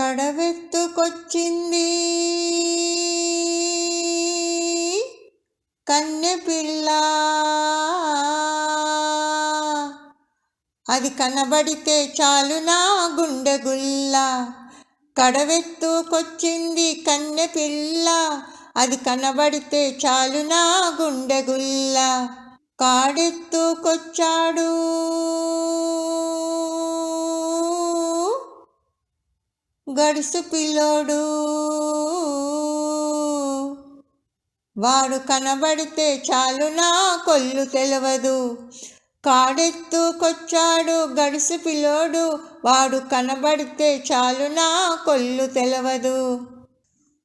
కడవెత్తుకొచ్చింది. కన్నెపిల్ల. అది కనబడితే చాలు నా గుండెగుల్ల. కడవెత్తుకొచ్చింది కన్నెపిల్ల. అది కనబడితే చాలు నా గుండెగుల్ల. కాడెత్తుకొచ్చాడు. గడుసు పిల్లోడు. వాడు కనబడితే చాలు నా కొల్లు తెలవదు. కాడెత్తుకొచ్చాడు గడుసు పిల్లోడు. వాడు కనబడితే చాలు నా కొల్లు తెలవదు.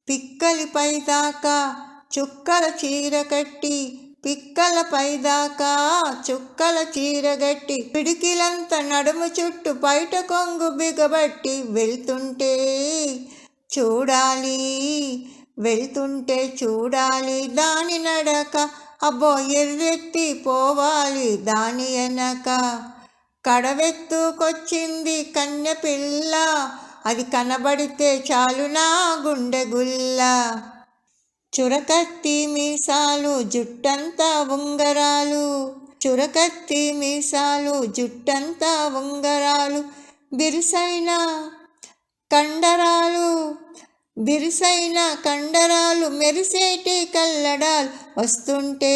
పిక్కలి పైదాకా చుక్కల చీర కట్టి పిక్కల పైదాకా చుక్కల చీరగట్టి పిడికిలంత నడుము చుట్టూ బయట కొంగు బిగబట్టి వెళ్తుంటే చూడాలి వెళ్తుంటే చూడాలి. దాని నడక అబ్బో ఎర్రెత్తి పోవాలి దాని వెనక. కడవెత్తుకొచ్చింది కన్నె పిల్ల అది కనబడితే చాలు నా గుండె గుల్ల. చురకత్తి మీసాలు జుట్టంతా ఉంగరాలు. చురకత్తి మీసాలు జుట్టంతా ఉంగరాలు. బిరుసైన కండరాలు బిరుసైన కండరాలు మెరిసేటి కల్లడాలు. వస్తుంటే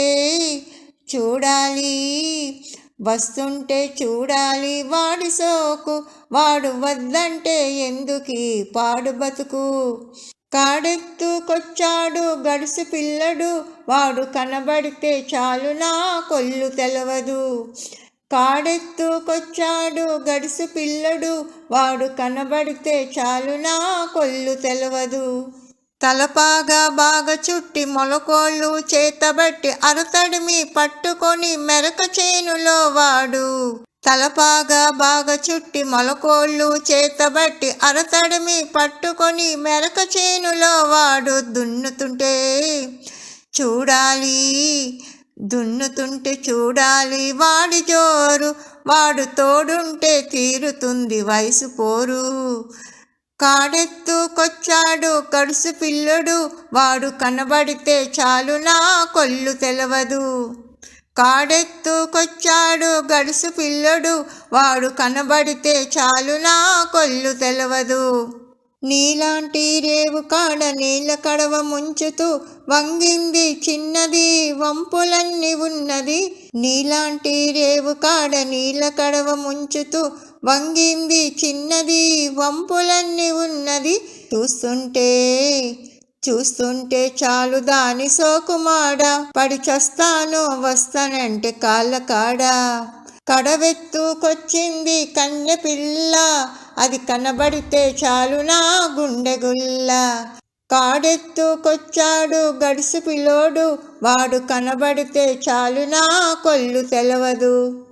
చూడాలి వస్తుంటే చూడాలి వాడి సోకు. వాడు వద్దంటే ఎందుకీ పాడు బతుకు? కాడెత్తుకొచ్చాడు గడుసు పిల్లడు. వాడు కనబడితే చాలు నా కొల్లు తెలవదు. కాడెత్తుకొచ్చాడు గడుసు పిల్లడు. వాడు కనబడితే చాలు నా కొల్లు తెలవదు. తలపాగా బాగా చుట్టి మొలకోళ్ళు చేతబట్టి అరతడిమి పట్టుకొని మెరక చేనులో వాడు. తలపాగా బాగా చుట్టి మొలకోళ్ళు చేతబట్టి అరతడిమి పట్టుకొని మెరక చేనులో వాడు దున్నుతుంటే చూడాలి. దున్నుతుంటే చూడాలి. వాడి జోరు వాడు తోడుంటే తీరుతుంది వయసు పోరు. కాడెత్తుకొచ్చాడు కడుసు పిల్లడు వాడు కనబడితే చాలు నా కొల్లు తెలవదు. కాడెత్తుకొచ్చాడు గడుసు పిల్లడు. వాడు కనబడితే చాలు నా కొల్లు తెలవదు. నీలాంటి రేవు కాడ నీళ్ళ కడవ ముంచుతూ వంగింది చిన్నది వంపులన్నీ ఉన్నది. నీలాంటి రేవు కాడ నీళ్ళ కడవ ముంచుతూ వంగింది చిన్నది వంపులన్నీ ఉన్నది. చూస్తుంటే చూస్తుంటే చాలు దాని సోకుమాడా. పడిచస్తాను వస్తానంటే కాళ్ళ కాడా కడవెత్తుకొచ్చింది కన్య పిల్ల అది కనబడితే చాలు నా గుండెగుల్ల. కాడెత్తుకొచ్చాడు గడుసు పిల్లోడు వాడు కనబడితే చాలు నా కొల్లు తెలవదు.